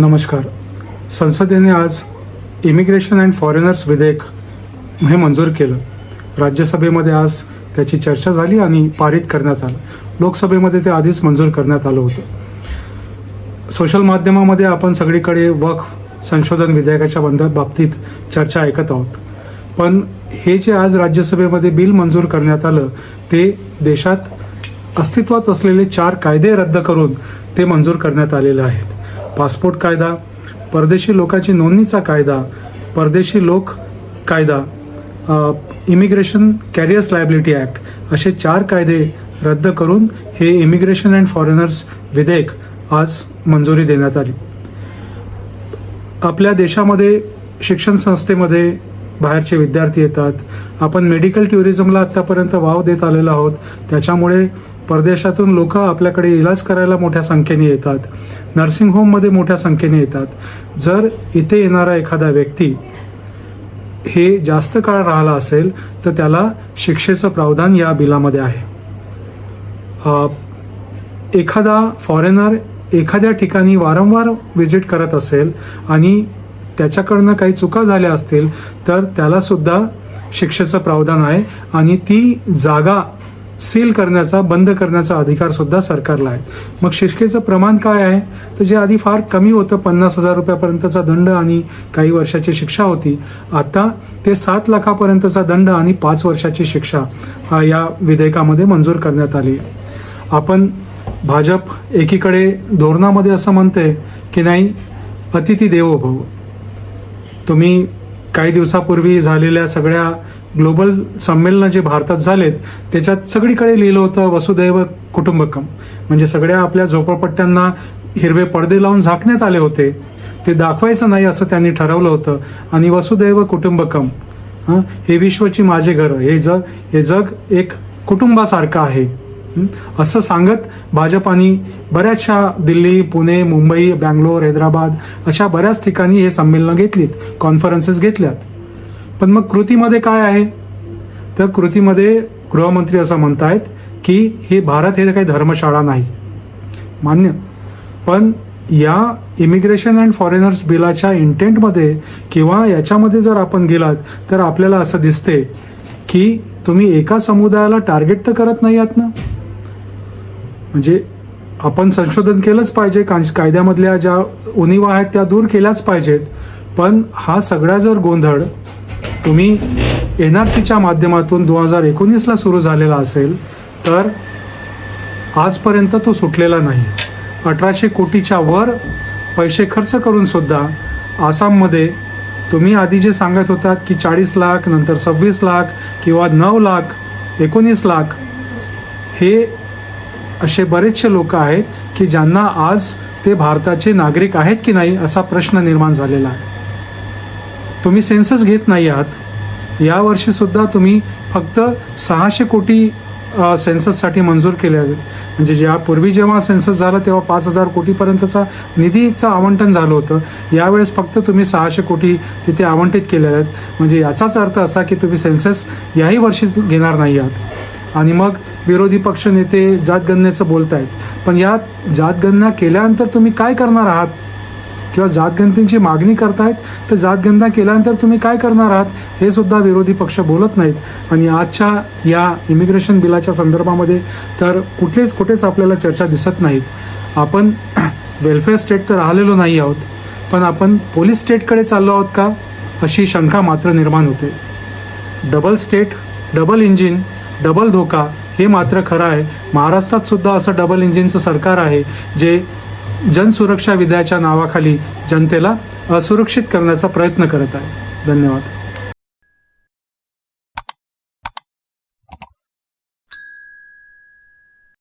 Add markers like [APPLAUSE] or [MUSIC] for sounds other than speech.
नमस्कार. संसदेने आज इमिग्रेशन अँड फॉरेनर्स विधेयक हे मंजूर केलं. राज्यसभेमध्ये आज त्याची चर्चा झाली आणि पारित करण्यात आलं. लोकसभेमध्ये ते आधीच मंजूर करण्यात आलं होतं. सोशल माध्यमामध्ये आपण सगळीकडे वक्फ संशोधन विधेयकाच्या बंद बाबतीत चर्चा ऐकत आहोत. पण हे जे आज राज्यसभेमध्ये बिल मंजूर करण्यात आलं ते देशात अस्तित्वात असलेले चार कायदे रद्द करून ते मंजूर करण्यात आलेले आहेत. पासपोर्ट कायदा परदेशी लोकांची नोंदणीचा कायदा परदेशी लोक कायदा इमिग्रेशन कॅरियर्स लायबिलिटी ॲक्ट असे चार कायदे रद्द करून हे इमिग्रेशन अँड फॉरेनर्स विधेयक आज मंजुरी देण्यात आली. आपल्या देशामध्ये शिक्षण संस्थेमध्ये बाहेरचे विद्यार्थी येतात. आपण मेडिकल टुरिझमला आत्तापर्यंत वाव देत आलेलो आहोत. त्याच्यामुळे परदेशातून लोक आपल्याकडे इलाज करायला मोठ्या संख्येने येतात. नर्सिंग होममध्ये मोठ्या संख्येने येतात. जर इथे येणारा एखादा व्यक्ती हे जास्त काळ राहिला असेल तर त्याला शिक्षेचं प्रावधान या बिलामध्ये आहे. एखादा फॉरेनर एखाद्या ठिकाणी वारंवार व्हिजिट करत असेल आणि त्याच्याकडनं काही चुका झाल्या असतील तर त्यालासुद्धा शिक्षेचं प्रावधान आहे आणि ती जागा सील करण्याचा बंद करण्याचा अधिकार सुद्धा सरकारला आहे. मग शिक्षेचं प्रमाण काय आहे? तर जे आधी फार कमी होतं पन्नास हजार रुपयापर्यंतचा दंड आणि काही वर्षाची शिक्षा होती आता ते सात लाखापर्यंतचा दंड आणि पाच वर्षाची शिक्षा हा या विधेयकामध्ये मंजूर करण्यात आली आपण भाजप एकीकडे धोरणामध्ये असं म्हणते की नाही अतिथी देवो भव. तुम्ही काही दिवसापूर्वी झालेल्या सगळ्या ग्लोबल संमेलनं जे भारतात झालेत त्याच्यात सगळीकडे लिहिलं होतं वसुदैव कुटुंबकम. म्हणजे सगळ्या आपल्या झोपडपट्ट्यांना हिरवे पडदे लावून झाकण्यात आले होते. ते दाखवायचं नाही असं त्यांनी ठरवलं होतं. आणि वसुदैव कुटुंबकम हे विश्वची माझे घर हे जग हे जग एक कुटुंबासारखं आहे. असं सांगत भाजपाने बऱ्याचशा दिल्ली पुणे मुंबई बँगलोर हैदराबाद अशा बऱ्याच ठिकाणी हे संमेलनं घेतलीत कॉन्फरन्सेस घेतल्यात. पण मग कृतीमध्ये काय आहे? तर कृतीमध्ये गृहमंत्री असं म्हणतायत की हे भारत हे काही धर्मशाळा नाही. मान्य. पण या इमिग्रेशन अँड फॉरेनर्स बिलाच्या इंटेंटमध्ये किंवा याच्यामध्ये जर आपण गेलात तर आपल्याला असं दिसते की तुम्ही एका समुदायाला टार्गेट तर करत नाही आहात ना? म्हणजे आपण संशोधन केलंच पाहिजे कायद्यामधल्या ज्या उणिवा आहेत त्या दूर केल्याच पाहिजेत. पण हा सगळा जर गोंधळ तुम्ही एन आर सीच्या माध्यमातून दोन हजार एकोणीसला सुरू झालेला असेल तर आजपर्यंत तो सुटलेला नाही. अठराशे कोटीच्या वर पैसे खर्च करूनसुद्धा आसाममध्ये तुम्ही आधी जे सांगत होतात की चाळीस लाख नंतर सव्वीस लाख किंवा नऊ लाख एकोणीस लाख हे असे बरेचसे लोक आहेत की ज्यांना आज ते भारताचे नागरिक आहेत की नाही असा प्रश्न निर्माण झालेला आहे. तुम्ही सेन्सस घेत नाही आहात. यावर्षी सुद्धा तुम्ही फक्त सहाशे कोटी सेन्सससाठी मंजूर केले आहेत. म्हणजे ज्या पूर्वी जेव्हा सेन्सस झालं तेव्हा पाच हजार कोटीपर्यंतचा निधीचं आवंटन झालं होतं. यावेळेस फक्त तुम्ही सहाशे कोटी तिथे आवंटित केले आहेत. म्हणजे याचाच अर्थ असा की तुम्ही सेन्सस याही वर्षी घेणार नाही आहात. आणि मग विरोधी पक्ष नेते जातगणनेचं बोलतायत. पण या जातगणना केल्यानंतर तुम्ही काय करणार आहात? किंवा जातगणतींची मागणी करतायत तर जातगणना केल्यानंतर तुम्ही काय करणार आहात? हे सुद्धा विरोधी पक्ष बोलत नाहीत. आणि आजच्या या इमिग्रेशन बिलाच्या संदर्भामध्ये तर कुठलेच कुठेच आपल्याला चर्चा दिसत नाहीत. आपण [CLEARS THROAT] वेलफेअर स्टेट तर राहिलेलो नाही आहोत पण आपण पोलीस स्टेटकडे चाललो आहोत का? अशी शंका मात्र निर्माण होते. Double state double engine double धोका हे मात्र खरं आहे. महाराष्ट्रात सुद्धा असं डबल इंजिनचं सरकार आहे जे जनसुरक्षा विधेयाच्या नावाखाली जनतेला असुरक्षित करण्याचा प्रयत्न करत आहे. धन्यवाद.